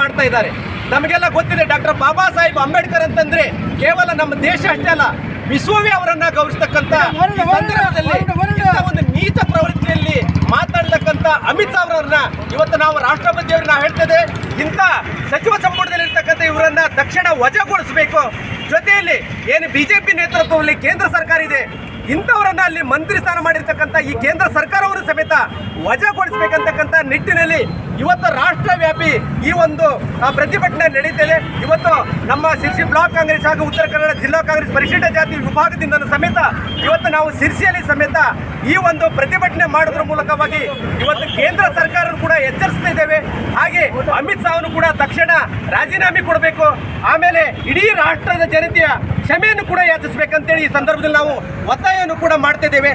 ಮಾಡ್ತಾ ಇದ್ದಾರೆ. ನಮಗೆಲ್ಲ ಗೊತ್ತಿದೆ ಡಾಕ್ಟರ್ ಬಾಬಾ ಸಾಹೇಬ್ ಅಂಬೇಡ್ಕರ್ ಅಂತಂದ್ರೆ ಕೇವಲ ನಮ್ಮ ದೇಶ ಅಷ್ಟೇ ಅಲ್ಲ ವಿಶ್ವವೇ ಅವರನ್ನ ಗೌರವಿಸ್ತಕ್ಕಂಥ ಸಂದರ್ಭದಲ್ಲಿ ಒಂದು ನೀಚ ಪ್ರವೃತ್ತಿಯಲ್ಲಿ ಮಾತಾಡ್ತಕ್ಕಂಥ ಅಮಿತ್ ಶಾ ಅವರನ್ನ ಇವತ್ತು ನಾವು ರಾಷ್ಟ್ರಪತಿ ಅವ್ರನ್ನ ಹೇಳ್ತದೆ ಇಂಥ ಸಚಿವ ಸಂಪುಟದಲ್ಲಿ ಇರ್ತಕ್ಕಂಥ ಇವರನ್ನ ತಕ್ಷಣ ವಜಾಗೊಳಿಸಬೇಕು. ಜೊತೆಯಲ್ಲಿ ಏನು ಬಿಜೆಪಿ ನೇತೃತ್ವದಲ್ಲಿ ಕೇಂದ್ರ ಸರ್ಕಾರ ಇದೆ ಇಂಥವರನ್ನ ಅಲ್ಲಿ ಮಂತ್ರಿ ಸ್ಥಾನ ಮಾಡಿರ್ತಕ್ಕಂಥ ಈ ಕೇಂದ್ರ ಸರ್ಕಾರವನ್ನು ಸಮೇತ ವಜಾಗೊಳಿಸಬೇಕಂತಕ್ಕಂಥ ನಿಟ್ಟಿನಲ್ಲಿ ಇವತ್ತು ರಾಷ್ಟ್ರವ್ಯಾಪಿ ಈ ಒಂದು ಪ್ರತಿಭಟನೆ ನಡೀತೇವೆ ಇವತ್ತು ನಮ್ಮ ಸಿರ್ಸಿ ಬ್ಲಾಕ್ ಕಾಂಗ್ರೆಸ್ ಹಾಗೂ ಉತ್ತರ ಕನ್ನಡ ಜಿಲ್ಲಾ ಕಾಂಗ್ರೆಸ್ ಪರಿಶಿಷ್ಟ ಜಾತಿ ವಿಭಾಗದಿಂದ ಸಮೇತ ಇವತ್ತು ನಾವು ಸಿರ್ಸಿಯಲ್ಲಿ ಸಮೇತ ಈ ಒಂದು ಪ್ರತಿಭಟನೆ ಮಾಡೋದ್ರ ಮೂಲಕವಾಗಿ ಇವತ್ತು ಕೇಂದ್ರ ಸರ್ಕಾರ ಕೂಡ ಎಚ್ಚರಿಸ್ತಾ ಇದ್ದೇವೆ ಹಾಗೆ ಅಮಿತ್ ಶಾ ಅವರು ಕೂಡ ತಕ್ಷಣ ರಾಜೀನಾಮೆ ಕೊಡಬೇಕು. ಆಮೇಲೆ ಇಡೀ ರಾಷ್ಟ್ರದ ಜನತೆಯ ಕ್ಷಮೆಯನ್ನು ಕೂಡ ಯಾಚಿಸಬೇಕಂತೇಳಿ ಈ ಸಂದರ್ಭದಲ್ಲಿ ನಾವು ಒತ್ತಾಯವನ್ನು ಕೂಡ ಮಾಡ್ತಾ ಇದ್ದೇವೆ.